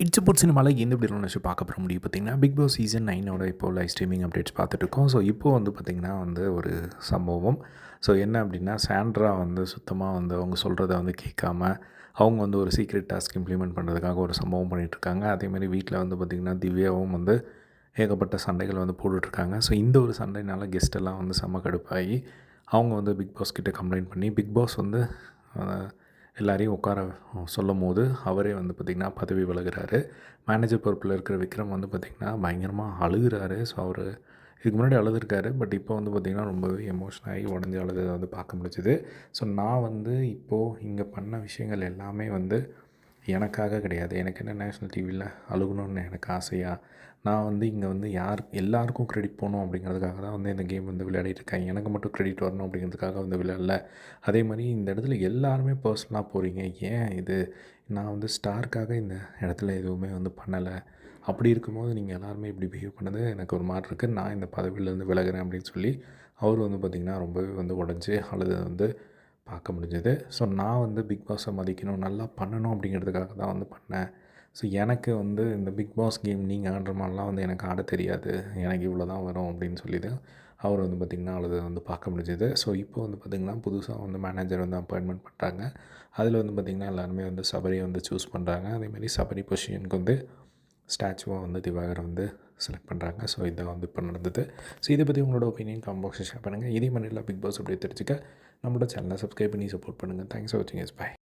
It's boat சினிமாவில் எந்த எப்படி நினச்சி பார்க்க போகிற முடியும் பார்த்தீங்கன்னா பிக் பாஸ் சீசன் நைனோட இப்போ லைவ் ஸ்ட்ரீமிங் அப்டேட்ஸ் பார்த்துட்ருக்கோம் ஸோ இப்போ வந்து பார்த்திங்கன்னா வந்து ஒரு சம்பவம். ஸோ என்ன அப்படின்னா சாண்ட்ரா வந்து சுத்தமாக வந்து அவங்க சொல்கிறத வந்து கேட்காம அவங்க வந்து ஒரு சீக்ரெட் டாஸ்க் இம்ப்ளிமெண்ட் பண்ணுறதுக்காக ஒரு சம்பவம் பண்ணிகிட்ருக்காங்க அதேமாதிரி வீட்டில் வந்து பார்த்திங்கன்னா திவ்யாவும் வந்து ஏகப்பட்ட சண்டைகள் வந்து போட்டுட்ருக்காங்க ஸோ இந்த ஒரு சண்டைனால கெஸ்ட் எல்லாம் வந்து செம்ம கடுப்பாகி அவங்க வந்து பிக் பாஸ் கிட்டே கம்ப்ளைண்ட் பண்ணி பிக் பாஸ் வந்து எல்லாரையும் உட்கார சொல்லும் போது அவரே வந்து பார்த்திங்கன்னா பதவி விலகிறாரு. மேனேஜர் பொறுப்பில் இருக்கிற விக்ரம் வந்து பார்த்திங்கன்னா பயங்கரமாக அழுகிறாரு. ஸோ அவர் இதுக்கு முன்னாடி அழுதுருக்காரு. பட் இப்போ வந்து பார்த்திங்கன்னா ரொம்பவே எமோஷன் ஆகி உடஞ்சி அழுததை வந்து பார்க்க முடிஞ்சுது. ஸோ நான் வந்து இப்போது இங்கே பண்ண விஷயங்கள் எல்லாமே வந்து எனக்காக கிடையாது. எனக்கு என்ன நேஷ்னல் டிவியில் அழுகணும்னு எனக்கு ஆசையாக நான் வந்து இங்கே வந்து யார் எல்லாருக்கும் கிரெடிட் போகணும் அப்படிங்கிறதுக்காக தான் வந்து இந்த கேம் வந்து விளையாடிட்டு இருக்கேன். எனக்கு மட்டும் கிரெடிட் வரணும் அப்படிங்கிறதுக்காக வந்து விளையாடல. அதே மாதிரி இந்த இடத்துல எல்லாருமே பர்சனலாக போகிறீங்க ஏன் இது? நான் வந்து ஸ்டாருக்காக இந்த இடத்துல எதுவுமே வந்து பண்ணலை. அப்படி இருக்கும்போது நீங்கள் எல்லாருமே இப்படி பிஹேவ் பண்ணது எனக்கு ஒரு மாதிரி இருக்குது நான் இந்த பதவியிலேருந்து விலகுறேன் அப்படின்னு சொல்லி அவர் வந்து பார்த்திங்கன்னா ரொம்பவே வந்து உடஞ்சி அழுது வந்து பார்க்க முடிஞ்சது. ஸோ நான் வந்து பிக் பாஸை மதிக்கணும் நல்லா பண்ணணும் அப்படிங்கிறதுக்காக தான் வந்து பண்ணேன். ஸோ எனக்கு வந்து இந்த பிக் பாஸ் கேம் நீங்கள் ஆடுற மாதிரிலாம் வந்து எனக்கு ஆட தெரியாது. எனக்கு இவ்வளோ தான் வரும் அப்படின்னு சொல்லிவிட்டு அவர் வந்து பார்த்திங்கன்னா அவ்வளோ வந்து பார்க்க முடிஞ்சது. ஸோ இப்போ வந்து பார்த்திங்கன்னா புதுசாக வந்து மேனேஜர் வந்து அப்பாயின்மெண்ட் பண்ணுறாங்க அதில் வந்து பார்த்திங்கன்னா எல்லாருமே வந்து சபரியை வந்து சூஸ் பண்ணுறாங்க அதேமாதிரி சபரி பொசிஷனுக்கு வந்து ஸ்டாச்சுவாக வந்து திவாகர் வந்து செலக்ட் பண்ணுறாங்க ஸோ இதான் வந்து இப்போ நடந்தது. ஸோ இதை பற்றி உங்களோட ஒப்பீனியன் காம் ஷேர் பண்ணுங்கள் இதே மாதிரி எல்லாம் பிக் பாஸ் அப்படியே தெரிஞ்சுக்க. நம்மளோட சேனலை சப்ஸ்கிரைப் பண்ணி சப்போர்ட் பண்ணுங்கள் தேங்க்ஸ் ஃபார் வாட்சிங் இஸ் பை